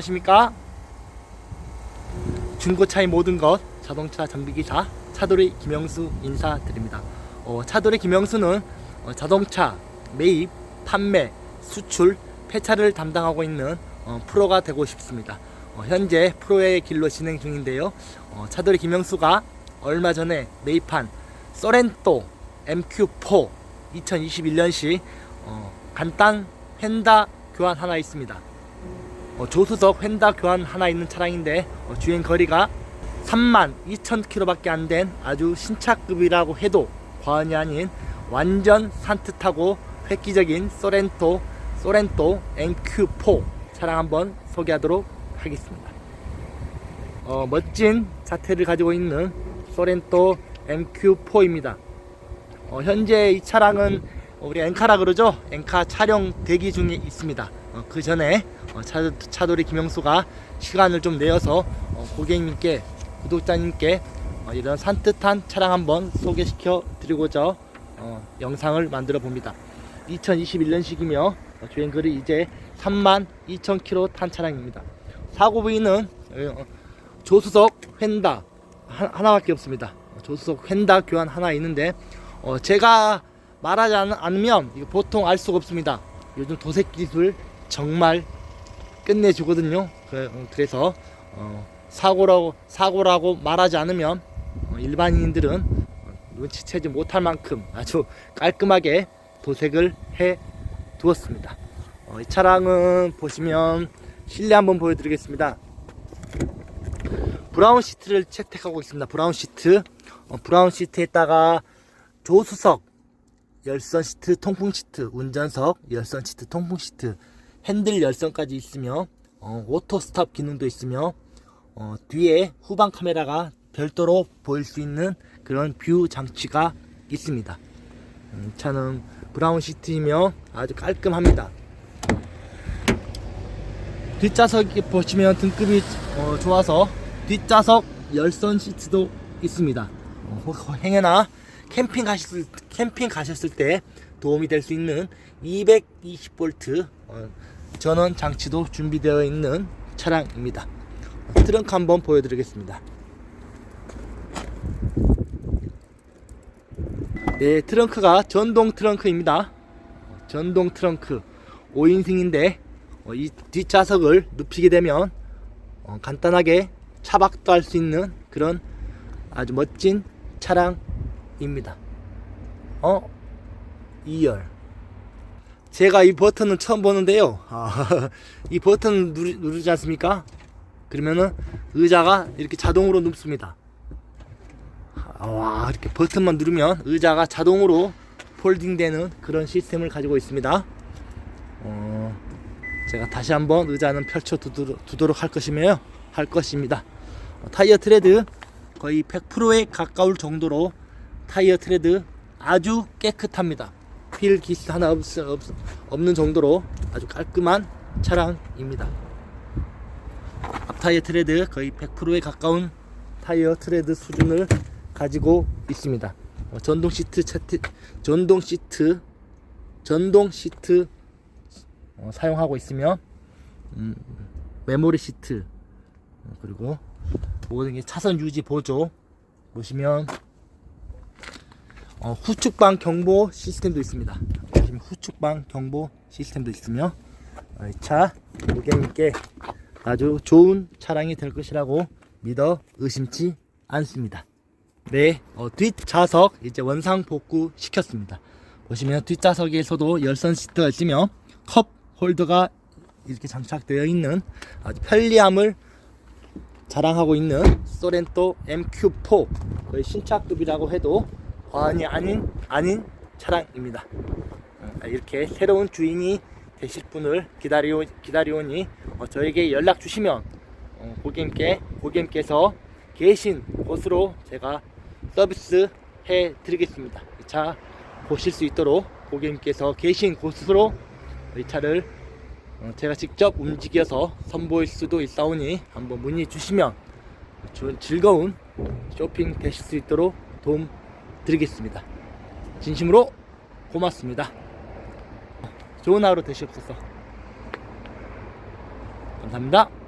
안녕하십니까? 중고차의 모든 것 자동차 정비기사 차돌이 김영수 인사드립니다. 어, 차돌이 김영수는 어, 자동차 매입, 판매, 수출, 폐차를 담당하고 있는 어, 프로가 되고 싶습니다. 어, 현재 프로의 길로 진행 중인데요. 어, 차돌이 김영수가 얼마 전에 매입한 소렌토 MQ4 2021년식 어, 간단 휀다 교환 하나 있습니다. 어, 조수석 휀다 교환 하나 있는 차량인데 어, 주행 거리가 3만 2천 킬로밖에 안 된 아주 신차급이라고 해도 과언이 아닌 완전 산뜻하고 획기적인 소렌토 소렌토 MQ4 차량 한번 소개하도록 하겠습니다. 어, 멋진 자태를 가지고 있는 소렌토 MQ4입니다. 어, 현재 이 차량은 우리 엔카라 그러죠? 엔카 촬영 대기 중에 있습니다. 어, 그 전에 어, 차, 차돌이 김영수가 시간을 좀 내어서 어, 고객님께 구독자님께 어, 이런 산뜻한 차량 한번 소개시켜 드리고자 어, 영상을 만들어 봅니다. 2021년식이며 어, 주행거리 이제 3만 2천 킬로 탄 차량입니다. 사고 부위는 어, 조수석 휀다 하- 하나밖에 없습니다. 어, 조수석 휀다 교환 하나 있는데 어, 제가 말하지 않, 이거 보통 알 수가 없습니다. 요즘 도색 기술 정말 끝내주거든요. 그, 어, 그래서 어, 사고라고 사고라고 말하지 않으면 어, 일반인들은 어, 눈치채지 못할 만큼 아주 깔끔하게 도색을 해 두었습니다. 어, 이 차량은 보시면 실내 한번 보여드리겠습니다. 브라운 시트를 채택하고 있습니다. 브라운 시트, 어, 브라운 시트에다가 조수석, 열선 시트, 통풍 시트, 운전석, 열선 시트, 통풍 시트, 핸들 열선까지 있으며 어, 오토 스탑 기능도 있으며 어, 뒤에 후방 카메라가 별도로 보일 수 있는 그런 뷰 장치가 있습니다. 음, 차는 브라운 시트이며 아주 깔끔합니다. 뒷좌석이 보시면 등급이 어, 좋아서 뒷좌석 열선 시트도 있습니다. 어, 혹- 행여나 캠핑 가셨을 캠핑 가셨을 때 도움이 될 수 있는 220V 어, 전원 장치도 준비되어 있는 차량입니다. 트렁크 한번 보여드리겠습니다. 네, 트렁크가 전동 트렁크입니다. 전동 트렁크 5인승인데 어, 이 뒷좌석을 눕히게 되면 어, 간단하게 차박도 할 수 있는 그런 아주 멋진 차량입니다. 어? 2열. 제가 이 버튼은 처음 보는데요. 아, 이 버튼 누르, 누르지 않습니까? 그러면은 의자가 이렇게 자동으로 눕습니다. 아, 와, 이렇게 버튼만 누르면 의자가 자동으로 폴딩되는 그런 시스템을 가지고 있습니다. 어, 제가 다시 한번 의자는 펼쳐 두도록, 할 것이며요. 할 것입니다. 어, 타이어 트레드 거의 100%에 가까울 정도로 타이어 트레드 아주 깨끗합니다. 필 기스 하나 없, 없, 없는 정도로 아주 깔끔한 차량입니다. 앞 타이어 트레드 거의 100%에 가까운 타이어 트레드 수준을 가지고 있습니다. 어, 전동 시트 채트, 전동 시트, 전동 시트 어, 사용하고 있으며 음, 메모리 시트 어, 그리고 모든 게 차선 유지 보조 보시면 어, 후측방 경보 시스템도 있습니다. 보시면 후측방 경보 시스템도 있으며 어, 이차 고객님께 아주 좋은 차량이 될 것이라고 믿어 의심치 않습니다. 네, 어, 뒷좌석 이제 원상 복구 시켰습니다. 보시면 뒷좌석에서도 열선 시트가 있으며 컵 홀더가 이렇게 장착되어 있는 아주 편리함을 자랑하고 있는 소렌토 MQ4 거의 신차급이라고 해도 과언이 아닌 아닌 차량입니다. 어, 이렇게 새로운 주인이 되실 분을 기다리오 기다리오니 어, 저에게 연락 주시면 어, 고객님께 고객님께서 계신 곳으로 제가 서비스 해 드리겠습니다. 이 차 보실 수 있도록 고객님께서 계신 곳으로 이 차를 어, 제가 직접 움직여서 선보일 수도 있사오니 한번 문의 주시면 즐거운 쇼핑 되실 수 있도록 도움 드리겠습니다. 진심으로 고맙습니다. 좋은 하루 되시옵소서. 감사합니다.